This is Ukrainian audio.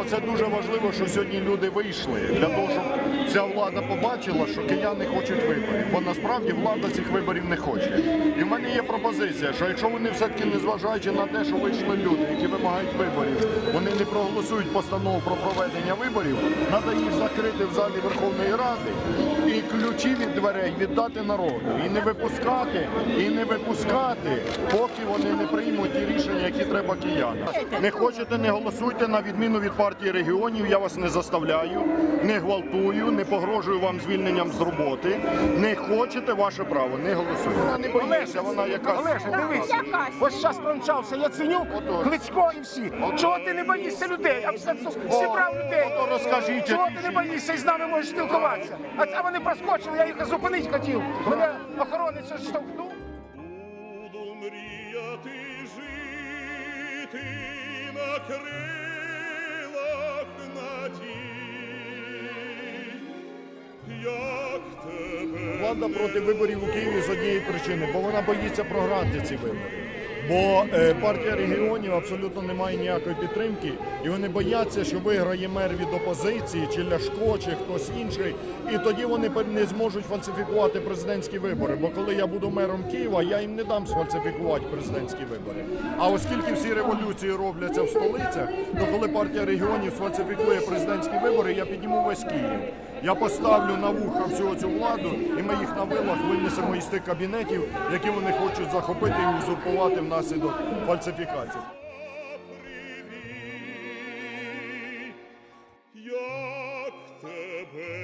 оце дуже важливо, що сьогодні люди вийшли для того, щоб ця влада побачила, що кияни хочуть виборів. Бо насправді влада цих виборів не хоче. І в мене є пропозиція, що якщо вони все-таки не зважаючи на те, що вийшли люди, які вимагають виборів, вони не проголосують постанову про проведення виборів, треба їх закрити в залі Верховної Ради і ключі від дверей віддати народу. І не випускати, і не випускати, поки вони не приймуть ті рішення, які треба киянам. Не хочете, не голосуйте на відміну від партії регіонів. Я вас не заставляю, не гвалтую, не погрожую вам звільненням з роботи. Не хочете ваше право, не голосуйте. Вона не боїться, вона якась. Олеже, дивись, ось зараз промчався Яценюк. Кличко і всі. Чого ти не боїшся людей? Всі прав людей. розкажіть, Чого ти не боїшся і з нами можеш спілкуватися? А це вони проскочили, я їх зупинити хотів. Мене охоронець штовхнув. Буду мріяти жити на крилах Влада проти виборів у Києві з однієї причини, бо вона боїться програти ці вибори. Бо е, партія регіонів абсолютно не має ніякої підтримки, і вони бояться, що виграє мер від опозиції, чи Ляшко, чи хтось інший, і тоді вони не зможуть фальсифікувати президентські вибори. Бо коли я буду мером Києва, я їм не дам сфальсифікувати президентські вибори. А оскільки всі революції робляться в столицях, то коли партія регіонів сфальсифікує президентські вибори, я підніму весь Київ. Я поставлю на вуха всю цю владу, і ми їх на вилах винесемо із тих кабінетів, які вони хочуть захопити і узурпувати внаслідок фальсифікацій. Як тебе